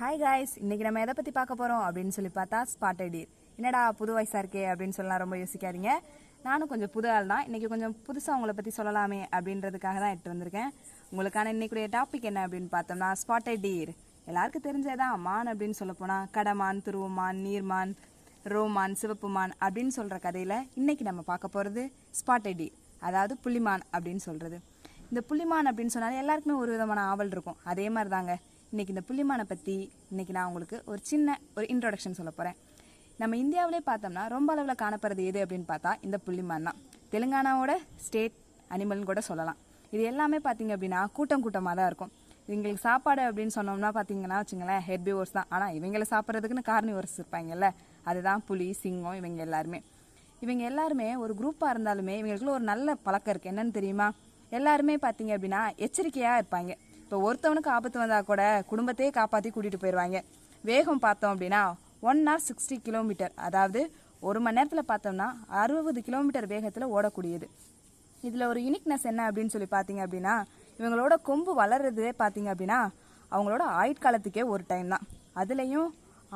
Hi guys இன்னைக்கு நம்ம எதை பற்றி பார்க்க போகிறோம் அப்படின்னு சொல்லி பார்த்தா ஸ்பாட்டட் டீர் என்னடா புது வயசாக இருக்கே அப்படின்னு சொல்லலாம் ரொம்ப யோசிக்காதீங்க. நானும் கொஞ்சம் புது ஆள் தான். இன்றைக்கி கொஞ்சம் புதுசாக உங்களை பற்றி சொல்லலாமே அப்படின்றதுக்காக தான் எட்டு வந்திருக்கேன். உங்களுக்கான இன்றைக்குடைய டாபிக் என்ன அப்படின்னு பார்த்தோம்னா ஸ்பாட்டட் டீர் எல்லாருக்கும் தெரிஞ்சதான் மான் அப்படின்னு சொல்லப்போனால் கடமான் துருவமான் நீர்மான் ரோமான் சிவப்புமான் அப்படின்னு சொல்கிற கதையில் இன்றைக்கி நம்ம பார்க்க போகிறது ஸ்பாட்டட் அதாவது புள்ளிமான் அப்படின்னு சொல்கிறது இந்த புள்ளிமான் அப்படின்னு சொன்னாலே எல்லாருக்குமே ஒரு விதமான ஆவல் இருக்கும். அதே மாதிரி தாங்க இன்றைக்கி இந்த புள்ளிமானை பற்றி இன்னைக்கு நான் உங்களுக்கு ஒரு சின்ன ஒரு இன்ட்ரொடக்ஷன் சொல்ல போகிறேன் நம்ம இந்தியாவிலே பார்த்தோம்னா ரொம்ப அளவில் காணப்படுறது எது அப்படின்னு பார்த்தா இந்த புள்ளிமான் தான். தெலுங்கானாவோட ஸ்டேட் அனிமல்னு கூட சொல்லலாம். இது எல்லாமே பார்த்திங்க அப்படின்னா கூட்டம் கூட்டமாக தான் இருக்கும். இவங்களுக்கு சாப்பாடு அப்படின்னு சொன்னோம்னா பார்த்தீங்கன்னா வச்சுங்களேன் ஹெர்பிவோர்ஸ் தான். ஆனால் இவங்களை சாப்பிட்றதுக்குன்னு கார்னிவோர்ஸ் இருப்பாங்கல்ல அதுதான் புலி சிங்கம் இவங்க எல்லாருமே. இவங்க எல்லாருமே ஒரு குரூப்பாக இருந்தாலுமே இவங்களுக்குள்ள ஒரு நல்ல பழக்கம் இருக்குது என்னன்னு தெரியுமா? எல்லாருமே பார்த்தீங்க அப்படின்னா எச்சரிக்கையாக இருப்பாங்க. இப்போ ஒருத்தவனுக்கு ஆபத்து வந்தால் கூட குடும்பத்தையே காப்பாற்றி கூட்டிகிட்டு போயிடுவாங்க வேகம் பார்த்தோம் அப்படின்னா ஒன் ஹவர் சிக்ஸ்டி கிலோமீட்டர் அதாவது ஒரு மணி நேரத்தில் பார்த்தோம்னா அறுபது கிலோமீட்டர் வேகத்தில் ஓடக்கூடியது. இதில் ஒரு யூனிக்னஸ் என்ன அப்படின்னு சொல்லி பார்த்தீங்க அப்படின்னா இவங்களோட கொம்பு வளர்றதே பார்த்தீங்க அப்படின்னா அவங்களோட ஆயுட்காலத்துக்கே ஒரு டைம் தான். அதுலேயும்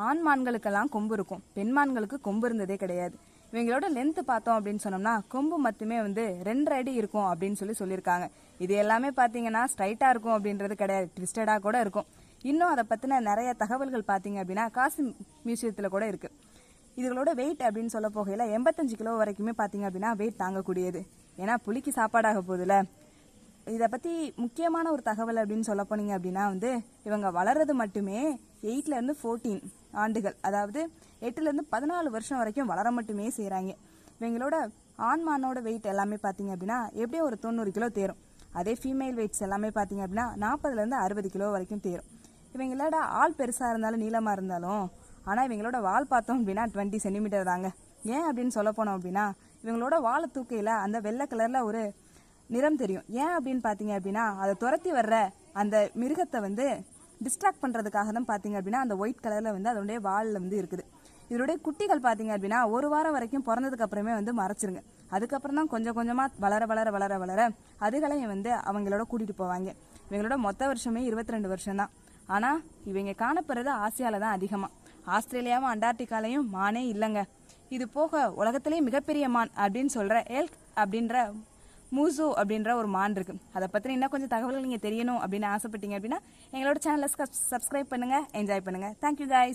ஆண் மான்களுக்கெல்லாம் கொம்பு இருக்கும். பெண் மான்களுக்கு கொம்பு இருந்ததே கிடையாது. இவங்களோட லென்த் பார்த்தோம் அப்படின்னு சொன்னோம்னா கொம்பு மட்டுமே வந்து ரெண்டரை அடி இருக்கும் அப்படின்னு சொல்லி சொல்லியிருக்காங்க. இது எல்லாமே பார்த்தீங்கன்னா ஸ்ட்ரைட்டாக இருக்கும் அப்படின்றது கிடையாது. ட்விஸ்டடாக கூட இருக்கும். இன்னும் அதை பற்றின நிறைய தகவல்கள் பார்த்தீங்க அப்படின்னா காசு மியூசியத்தில் கூட இருக்குது இதுகளோட வெயிட் அப்படின்னு சொல்ல போகையில் எண்பத்தஞ்சு கிலோ வரைக்குமே பார்த்தீங்க அப்படின்னா வெயிட் தாங்கக்கூடியது. ஏன்னா புளிக்கு சாப்பாடாக போகுதுல இதை பற்றி முக்கியமான ஒரு தகவல் அப்படின்னு சொல்ல போனீங்க அப்படின்னா வந்து இவங்க வளர்றது மட்டுமே எயிட்லேருந்து ஃபோர்டீன் ஆண்டுகள். அதாவது எட்டுலேருந்து பதினாலு வருஷம் வரைக்கும் வளர மட்டுமே செய்கிறாங்க இவங்களோட ஆண்மானோட வெயிட் எல்லாமே பார்த்தீங்க அப்படின்னா எப்படியும் ஒரு தொண்ணூறு கிலோ தேரும். அதே ஃபீமேல் வெயிட்ஸ் எல்லாமே பார்த்தீங்க அப்படின்னா நாற்பதுலேருந்து அறுபது கிலோ வரைக்கும் தேரும். இவங்களோட ஆள் பெருசாக இருந்தாலும் நீளமாக இருந்தாலும் ஆனால் இவங்களோட வால் பார்த்தோம் அப்படின்னா டுவெண்ட்டி சென்டிமீட்டர் தாங்க. ஏன் அப்படின்னு சொல்ல போனோம் அப்படின்னா இவங்களோட வாழை தூக்கையில் அந்த வெள்ளை கலரில் ஒரு நிறம் தெரியும். ஏன் அப்படின்னு பார்த்தீங்க அப்படின்னா அதை துரத்தி வர்ற அந்த மிருகத்தை வந்து டிஸ்ட்ராக்ட் பண்ணுறதுக்காக தான் பார்த்தீங்க அப்படின்னா அந்த ஒயிட் கலரில் வந்து அதனுடைய வாலில் வந்து இருக்குது. இதனுடைய குட்டிகள் பார்த்தீங்க அப்படின்னா ஒரு வாரம் வரைக்கும் பிறந்ததுக்கு அப்புறமே வந்து மறைச்சிருங்க. அதுக்கப்புறம் தான் கொஞ்சம் கொஞ்சமாக வளர வளர வளர வளர அதுகளையும் வந்து அவங்களோட கூட்டிகிட்டு போவாங்க. இவங்களோட மொத்த வருஷமே இருபத்தி ரெண்டு வருஷம் தான் ஆனால் இவங்க காணப்படுறது ஆசியாவில் தான் அதிகமாக ஆஸ்திரேலியாவும் அண்டார்டிகாலையும் மானே இல்லைங்க. இது போக உலகத்திலேயே மிகப்பெரிய மான் அப்படின்னு சொல்கிற எல்க் அப்படின்ற மூசோ அப்படின்ற ஒரு மான் இருக்கு. அதை பற்றி இன்னும் கொஞ்சம் தகவல்கள் நீங்கள் தெரியணும் அப்படின்னு ஆசைப்பட்டீங்க அப்படின்னா எங்களோட சேனலை சப்ஸ்கிரைப் பண்ணுங்கள் என்ஜாய் பண்ணுங்கள் தேங்க்யூ கைஸ்